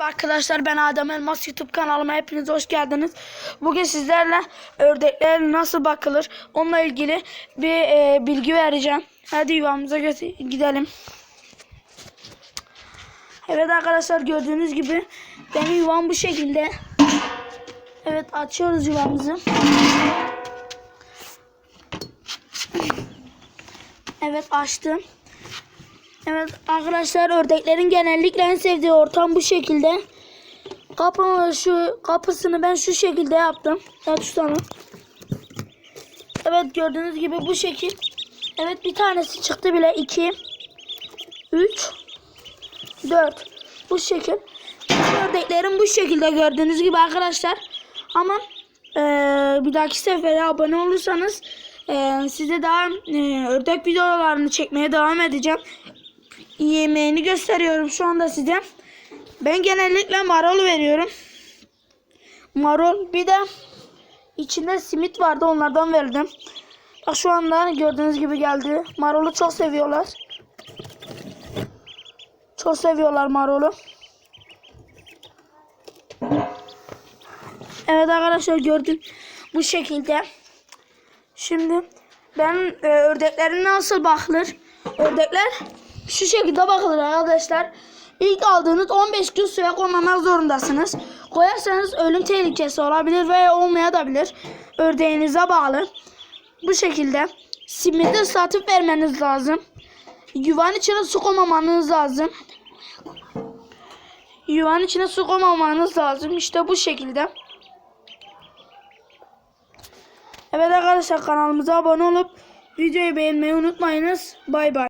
Merhaba arkadaşlar ben Adem Elmas YouTube kanalıma hepiniz hoş geldiniz. Bugün sizlerle ördekler nasıl bakılır onunla ilgili bir e, bilgi vereceğim. Hadi yuvamıza gidelim. Evet arkadaşlar gördüğünüz gibi benim yuvam bu şekilde. Evet açıyoruz yuvamızı. Evet açtım. Evet arkadaşlar ördeklerin genellikle en sevdiği ortam bu şekilde. Kapı şu kapısını ben şu şekilde yaptım. Ya tutalım. Evet gördüğünüz gibi bu şekil. Evet bir tanesi çıktı bile. 2 3 4 Bu şekil. Ördeklerim bu şekilde gördüğünüz gibi arkadaşlar. Ama eee, bir dahaki sefere abone olursanız eee, size daha eee, ördek videolarını çekmeye devam edeceğim yemeğini gösteriyorum şu anda size. Ben genellikle marul veriyorum. Marul bir de içinde simit vardı onlardan verdim. Bak şu anda gördüğünüz gibi geldi. Marulu çok seviyorlar. Çok seviyorlar marulu. Evet arkadaşlar gördüm bu şekilde. Şimdi ben e, ördeklerin nasıl bakılır? Ördekler şu şekilde bakılır arkadaşlar. İlk aldığınız 15 gün suya koymamak zorundasınız. Koyarsanız ölüm tehlikesi olabilir veya olmayabilir. Ördeğinize bağlı. Bu şekilde simidi ıslatıp vermeniz lazım. Yuvanın içine su koymamanız lazım. Yuvanın içine su koymamanız lazım. İşte bu şekilde. Evet arkadaşlar kanalımıza abone olup videoyu beğenmeyi unutmayınız. Bay bay.